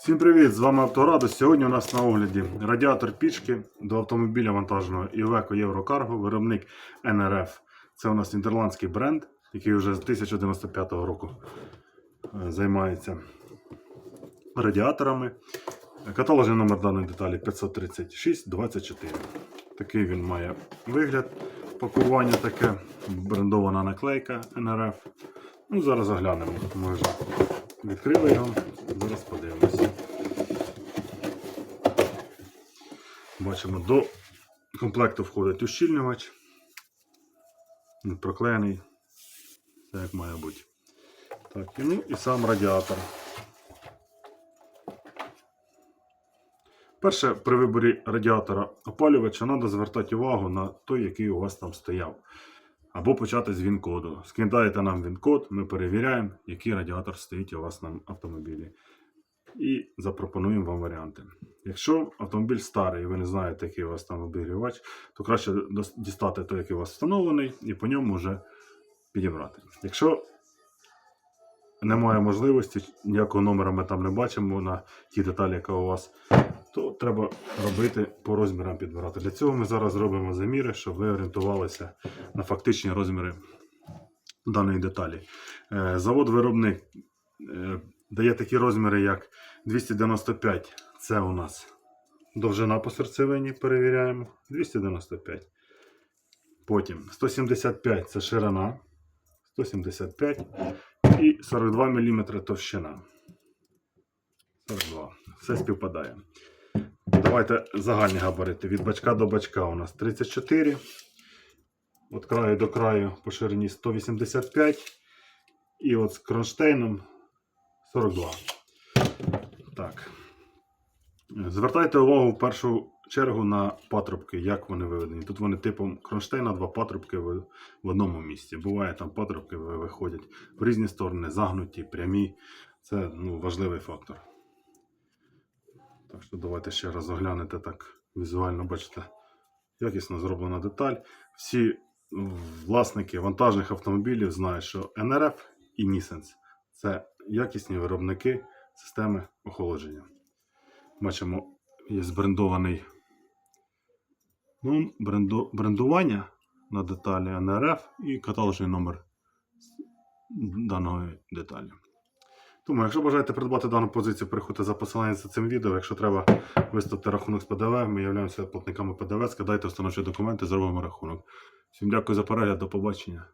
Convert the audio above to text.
Всім привіт! З вами Авторадо. Сьогодні у нас на огляді радіатор пічки до автомобіля вантажного Iveco Єврокарго, виробник NRF. Це у нас нідерландський бренд, який вже з 1095 року е, займається радіаторами. Каталожний номер даної деталі 536-24. Такий він має вигляд. Пакування таке, брендована наклейка NRF. Ну, зараз оглянемо. Ми вже відкрили його. Зараз подивимося. Бачимо, до комплекту входить ущільнювач. Проклеєний. Все як має бути. Так, ну і сам радіатор. Перше, при виборі радіатора опалювача треба звертати увагу на той, який у вас там стояв. Або почати з він-коду. Скидаєте нам він-код, ми перевіряємо, який радіатор стоїть у вас на автомобілі. І запропонуємо вам варіанти. Якщо автомобіль старий і ви не знаєте, який у вас там обігрівач, то краще дістати той, який у вас встановлений, і по ньому вже підібрати. Якщо немає можливості, ніякого номера ми там не бачимо на ті деталі, яка у вас, то треба робити по розмірам підбирати. Для цього ми зараз робимо заміри, щоб ви орієнтувалися на фактичні розміри даної деталі. Е, Завод-виробник е, дає такі розміри, як 295 це у нас довжина по серцевині, перевіряємо. 295. Потім 175 це ширина. 175 і 42 мм товщина. 42. Все співпадає. Давайте загальні габарити. Від бачка до бачка у нас 34. Від краю до краю по ширині 185. І от з кронштейном 42. Так. Звертайте увагу в першу чергу на патрубки, як вони виведені. Тут вони типом кронштейна, два патрубки в одному місці. Буває, там патрубки виходять в різні сторони, загнуті, прямі. Це ну, важливий фактор. Так що давайте ще раз оглянете так візуально, бачите, якісно зроблена деталь. Всі власники вантажних автомобілів знають, що NRF і Nissan це якісні виробники системи охолодження. Бачимо, є збрендований ну, бренду, брендування на деталі NRF і каталожний номер даної деталі. Тому, якщо бажаєте придбати дану позицію, переходьте за посиланням за цим відео. Якщо треба виставити рахунок з ПДВ, ми являємося платниками ПДВ, складайте установчі документи, зробимо рахунок. Всім дякую за перегляд, до побачення.